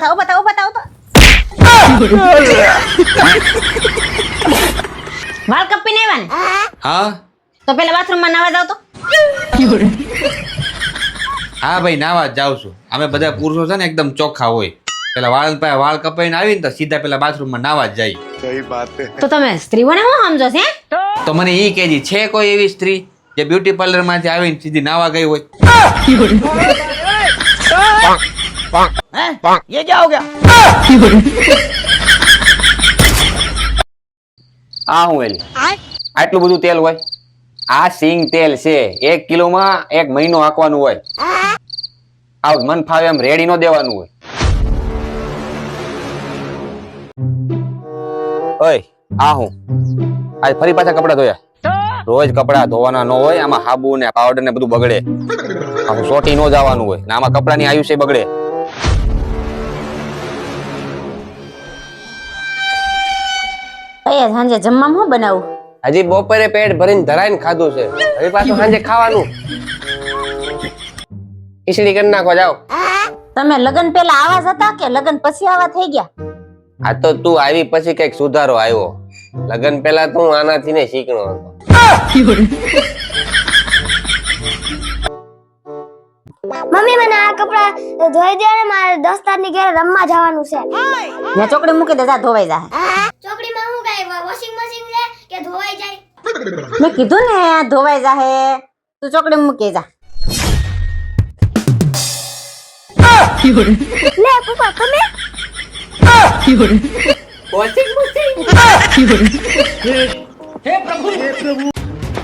ઊભા થાવ ઊભા થાવ ઊભા તો વાળ કપી ને ને હા તો પેલા બાથરૂમમાં નાવા જાવ તો હા ભાઈ નાવા જાવ છું અમે બધા પુરુષો છે ને એકદમ ચોખ્ખા હોય પેલા વાળ પાસે વાળ કપાઈને આવીને તો સીધા પેલા બાથરૂમમાં નાવા જ જાય તો તમે સ્ત્રીઓને શું સમજો છે તો મને એ કેજી છે કોઈ એવી સ્ત્રી જે બ્યુટી પાર્લરમાંથી આવીને સીધી નાવા ગઈ હોય આ હું એલી. આટલું બધું તેલ હોય? આ સિંગ તેલ છે. એક કિલોમાં એક મહિનો હાંકવાનું હોય. આવ મન ફાવે એમ રેડી નો દેવાનું હોય. ઓય આ હું. આજ ફરી પાછા કપડા ધોયા. રોજ કપડા ધોવાના ન હોય આમાં હાબુ ને પાવડર ને બધું બગડે. આમાં સોટી નો જવાનું હોય. ને આમાં કપડાની આયુષ્ય બગડે. ભાઈ સાંજે જમવામાં શું બનાવું? હજી બપોરે પેટ ભરીને ધરાઈને ખાધું છે. હવે પાછું સાંજે ખાવાનું. ખીચડી કરી નાખો જાઓ. તમે લગન પહેલા આવા જ હતા કે લગન પછી આવા થઈ ગયા? આ તો તું આવી પછી કંઈક સુધારો આવ્યો. લગન પહેલા તું આનાથી ને શીખણો હતો. મમ્મી મને આ કપડા ધોઈ દે ને મારે દોસ્તારની ઘરે રમવા જવાનું છે. ને ચોકડી મૂકી દે જા ધોવાઈ જાય ચોકડીમાં હું કાઈ વોશિંગ મશીન છે કે ધોવાઈ જાય? મેં કીધું ને ધોવાઈ જાહે. તું ચોકડી મૂકી જા. લે પપ્પા તમે?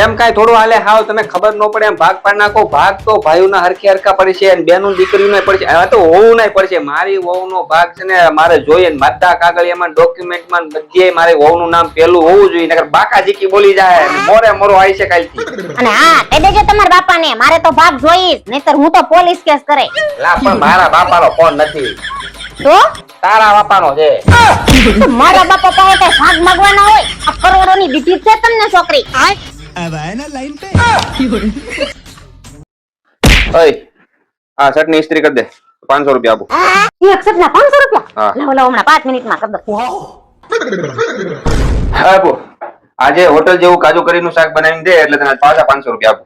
એમ કાંઈ થોડું હાલે હાવ તમે ખબર ન પડે એમ ભાગ પાડી નાખો ભાગ તો ભાઈઓના હરખી હરખા પડશે અને બેનું દીકરીઓને પડશે. આ તો વહુ નહીં પડશે. મારી વહુનો ભાગ છે ને મારે જોઈએ ને મતદા કાગળિયામાં ડોક્યુમેન્ટમાં બધે મારે વહુનું નામ પેલું હોવું જોઈએ નકર બાકા જીકી બોલી જાય અને મોરે મોરો આવી છે કાલથી. અને હા કહી દેજો તમારા બાપાને મારે તો ભાગ જોઈશ નહીતર હું તો પોલીસ કેસ કરે. લા પણ મારા બાપાનો ફોન નથી. તો? તારા બાપાનો છે. મારા બાપા પાસે ભાગ માંગવાના હોય? આ કરોડોની દીધી છે તમને છોકરી. ઓય હા શર્ટની ઇસ્ત્રી કરી દે. પાંચસો રૂપિયા આપો. એક શર્ટ ના પાંચસો હા. રૂપિયા લાવો લાવો હમણાં પાંચ મિનિટમાં કરી દો હા આપો. આજે હોટલ જેવું કાજુ કરીનું શાક બનાવીને દે એટલે તને પાછા પાંચસો રૂપિયા આપો.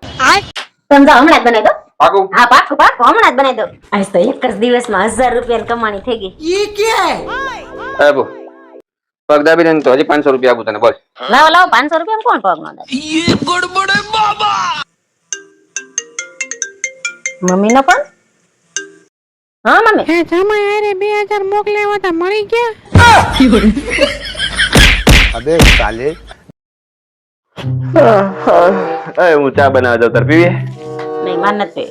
સમજા હમણાં જ બનાવી દો. પાકું? હા પાકું પાકું હમણાં જ બનાવી દો. આજ તો એક જ દિવસમાં હજાર રૂપિયાની કમાણી થઈ ગઈ. આપો. પગ દાબી દે ને તો હજી પાંચસો રૂપિયા આપું તને બોલ. લાવો લાવો પાંચસો રૂપિયા કોણ પગ નો મમ્મી નો પણ હા મમ્મી. હે જમાઈ હારે બે હજાર મોકલ્યા હતા મળી ગયા? અરે હું ચા બનાવવા દઉં તાર પીવી? નહીં मानते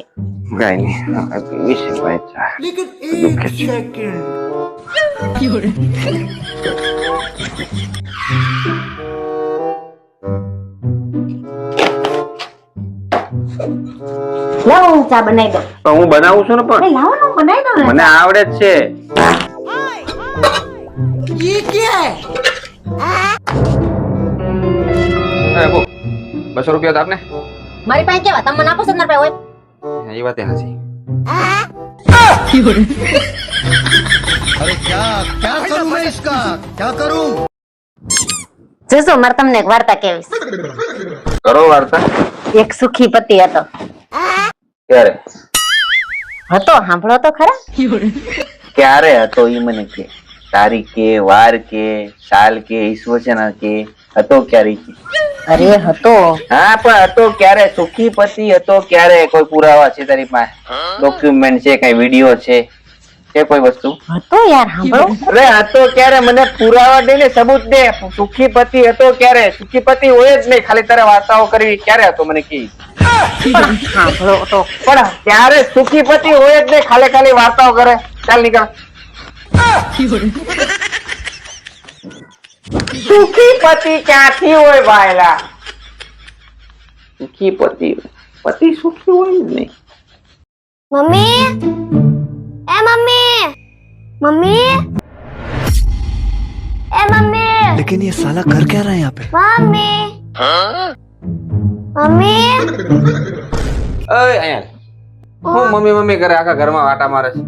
લાવો હું ચા બનાવી દઉં. પણ હું બનાવું છું ને પણ. લાવો ને બનાવી દઉં મને આવડે જ છે. બસો રૂપિયા તો આપને. મારી પાસે કેવા? તમે મને આપો છો મારી પાસે હોય એ વાત હાસી જશો મારે તમને એક વાર્તા કહેવીશ કરો વાર્તા. એક સુખી પતિ હતો. ક્યારે? હતો સાંભળો તો ખરા. ક્યારે હતો ઈ મને કે? તારીખ કે વાર કે સાલ કે ઈસવચન કે હતો ક્યારે કે. અરે હતો. હા પણ હતો ક્યારે? સુખી પતિ હતો ક્યારે? કોઈ પુરાવા છે તારી પાસે? ડોક્યુમેન્ટ છે કઈ વીડિયો છે કે કોઈ વસ્તુ? હતો યાર સાંભળો. અરે હતો ક્યારે? મને પુરાવા દે ને સબૂત દે. સુખી પતિ હતો ક્યારે? સુખી પતિ હોય જ નહીં. ખાલી તારે વાર્તાઓ કરવી. ક્યારે હતો? મને કી સાંભળો તો પણ ત્યારે સુખી પતિ હોય જ નહીં. ખાલી ખાલી વાર્તાઓ કરે. ચાલ નીકળ. સુખી પતિ ક્યાંથી હોય ભાઈલા સુખી પતિ પતિ સુખી હોય જ નહીં મમ્મી એ મમ્મી મમ્મી એ મમ્મી लेकिन ये साला कर क्या रहा है यहाँ पे મમ્મી મમ્મી અય અહીંયા હું મમ્મી મમ્મી કરે આખા ઘરમાં આટા મારે છે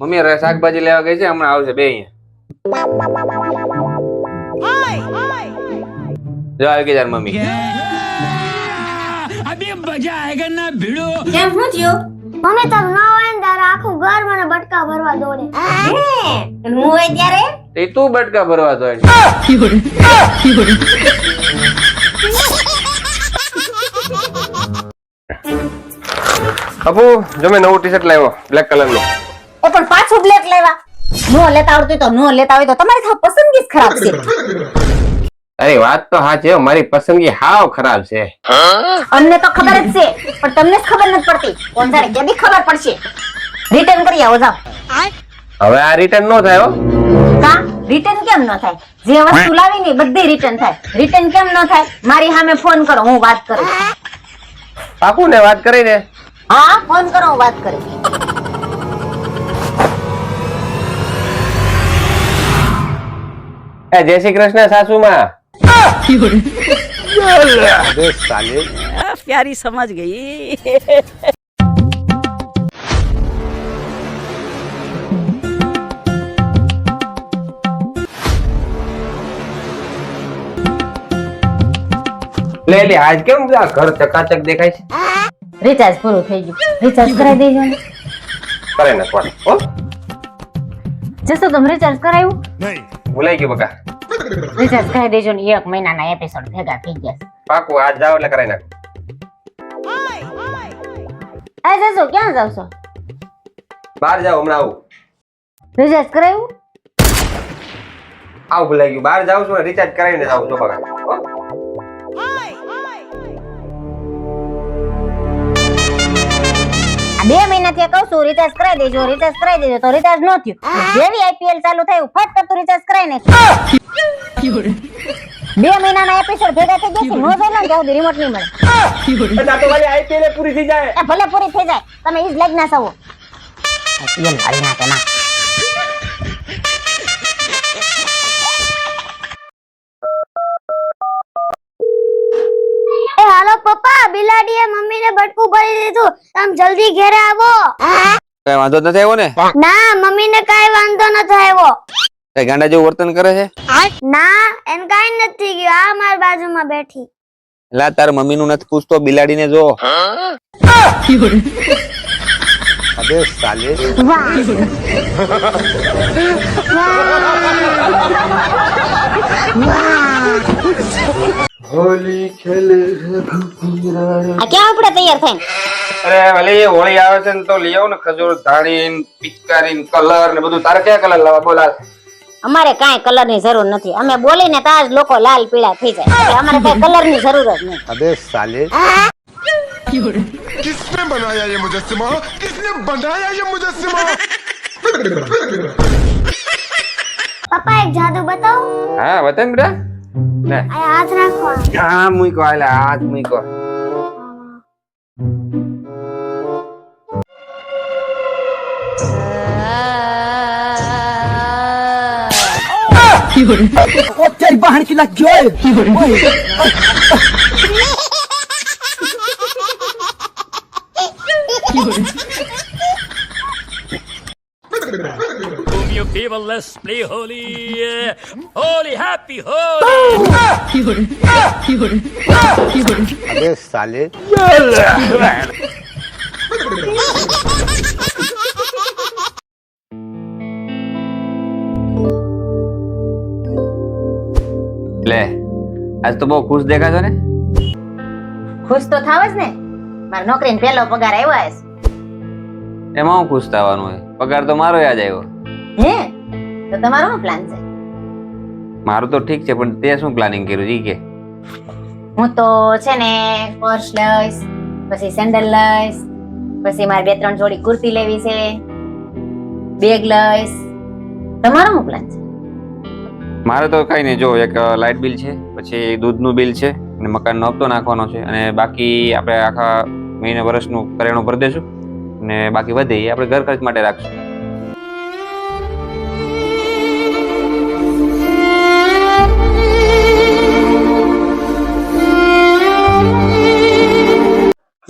મમ્મી હવે શાકભાજી લેવા ગઈ છે હમણાં આવશે બે અહીંયા જો આવી ગઈ તાર મમ્મી. કેમ શું થયું? મમ્મી તમે ન હોય ને તારે આખું ઘર મને બટકા ભરવા દોડે. હું? હોય ત્યારે? તે તું બટકા ભરવા દોડે અબુ જો મેં નવું ટી શર્ટ લાવ્યો બ્લેક કલરનું. પણ નો લેતા આવડતું તો નો લેતા હોય તો તમારી સાવ પસંદગી જ ખરાબ છે. અરે વાત તો હા છે મારી પસંદગી હાવ ખરાબ છે. અમને તો ખબર જ છે પણ તમને જ ખબર નથી પડતી. કોણ જાણે કેદી ખબર પડશે. રિટર્ન કરી આવો જાવ હવે આ રિટર્ન નો થાય હો. કા? રિટર્ન કેમ ન થાય? જે વસ્તુ લાવી ને બધી રિટર્ન થાય. રિટર્ન કેમ ન થાય? મારી સામે ફોન કરો હું વાત કરું. પાકું ને વાત કરી ને હા ફોન કરો હું વાત કરું. એ જય શ્રી કૃષ્ણ સાસુમાં. પ્યારી સમજ ગઈ. લે લે આજ કેમ આ ઘર ચકાચક દેખાય છે? રિચાર્જ પૂરું થઈ ગયું. રિચાર્જ કરાવી દેજો. ને કરે. ને કોણ ઓ જસો તમે રિચાર્જ કરાયું? નહીં. ભૂલાઈ ગયું બકા. રિચાર્જ કરાવી દેજો ને એક મહિનાના એપિસોડ ભેગા થઈ ગયા પાકું આજ જાવ એટલે કરાય નાખ. આ જશો ક્યાં જાવ છો બહાર જાવ હમણાં આવું. રિચાર્જ કરાવ્યું આવું ભૂલાઈ ગયું. બહાર જાવ છું રિચાર્જ કરાવીને જાવ છું બકા. હો? મહિના બે મહિનાથી કહું છું રિચાર્જ કરાવી દેજો રિચાર્જ કરાવી દેજો તો રિચાર્જ ન થયું. જેવી આઈપીએલ ચાલુ થયું ફટ કરતું રિચાર્જ કરાવી ને બે મહિનાના એપિસોડ ભેગા થઈ ગયા છે નો જોઈ લો ને ત્યાં રિમોટ નહીં મળે. એ ભલે પૂરી થઈ જાય તમે ઈ જ લાગ ના સવો આઈપીએલ હારી નાખે ના. બિલાડીએ મમ્મીને બટકું ભરી દીધું. તમે જલ્દી ઘરે આવો. કઈ વાંધો નથી આવ્યો ને? ના મમ્મીને કાઈ વાંધો ન આવ્યો. કઈ ગાંડા જેવું વર્તન કરે છે? ના એને કાઈ નથી ગયું. આ મારી બાજુમાં બેઠી. લા તાર મમ્મી નું નથી પૂછતો બિલાડીને જો. હોલી ખેલે આ ક્યાં આપણે તૈયાર થઈને અરે ભલે હોળી આવે છે ને તો લઈ આવ ને ખજૂર ધાણી પિચકારી કલર ને બધું. તારે ક્યાં કલર લાવવા? બોલા અમારે કાંઈ કલરની જરૂર નથી. અમે બોલીને તાજ લોકો લાલ પીળા થઈ જાય. અમારે કાંઈ કલરની જરૂર જ નહીં અબે સાલે. કિસને બનાયા યે મુજસ્સમા કિસને બનાયા યે મુજસ્સમા પપ્પા એક જાદુ બતાવો. હા બતાવ બેટા. né? É outra coisa. Ah, muito igual, é muito igual. ओ तेरी बहन की लग गई की हो रही है की हो रही है you people, let's play holy. Holy, happy, holy. લે આજ તો બહુ ખુશ દેખાશો ને ખુશ તો થાવ જ ને મારી નોકરીનો પહેલો પગાર આવ્યો છે એમાં હું ખુશ થવાનું હોય પગાર તો મારો યાદ આવ્યો હે? તો તમારો શું પ્લાન છે? મારું તો ઠીક છે પણ તે શું પ્લાનિંગ કર્યું? ઈ કે. હું તો છે ને પર્સ લઈશ પછી સેન્ડલ લઈશ પછી મારે બે ત્રણ જોડી કુર્તી લેવી છે બેગ લઈશ. તમારો શું પ્લાન છે? મારે તો કઈ નહીં જો એક લાઇટ બિલ છે પછી દૂધનું બિલ છે અને મકાનનો હપ્તો નાખવાનો છે અને બાકી આપણે આખા મહિને વર્ષનું કરેણું ભરી દઈશું અને બાકી વધે એ આપણે ઘર ખર્ચ માટે રાખશું.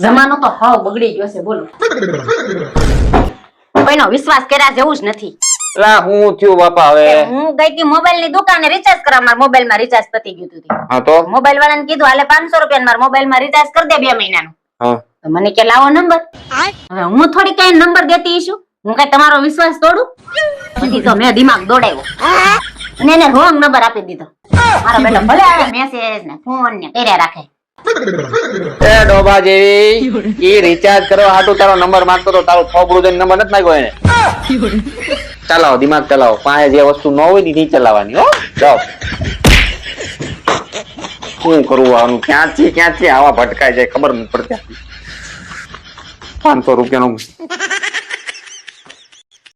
જમાનો તો હાવ બગડી ગયો છે બોલો. કોઈનો વિશ્વાસ કર્યા જેવું જ નથી. લા હું થયું બાપા હવે? હું ગઈ હતી મોબાઈલની દુકાને રિચાર્જ કરવા મારા મોબાઈલમાં રિચાર્જ પતી ગયું હતું હા તો? મોબાઈલ વાળાને કીધું હાલે પાંચસો રૂપિયા મારા મોબાઈલમાં રિચાર્જ કરી દે બે મહિનાનું. હા. તો મને કે લાવો નંબર. હવે હું થોડી કઈ નંબર દેતી છું હું કઈ તમારો વિશ્વાસ તોડું? પછી તો મેં દિમાગ દોડાવ્યો. અને એને રોંગ નંબર આપી દીધો. મારો બેટો ભલે આવે મેસેજ ને ફોન ને કર્યા રાખે. એ ડોબા જેવી રિચાર્જ કરવા હાટુ તારો નંબર માંગતો તો તારો છોકરું જઈને નંબર નથી માંગ્યો એને. ચલાવો, દિમાગ ચલાવો. પાસે જે વસ્તુ ન હોય ને નહીં ચલાવવાની, હો. જાઓ. શું કરવું આનું? ક્યાંથી ક્યાંથી આવા ભટકાય જાય, ખબર નથી પડતી. પાંચસો રૂપિયાનું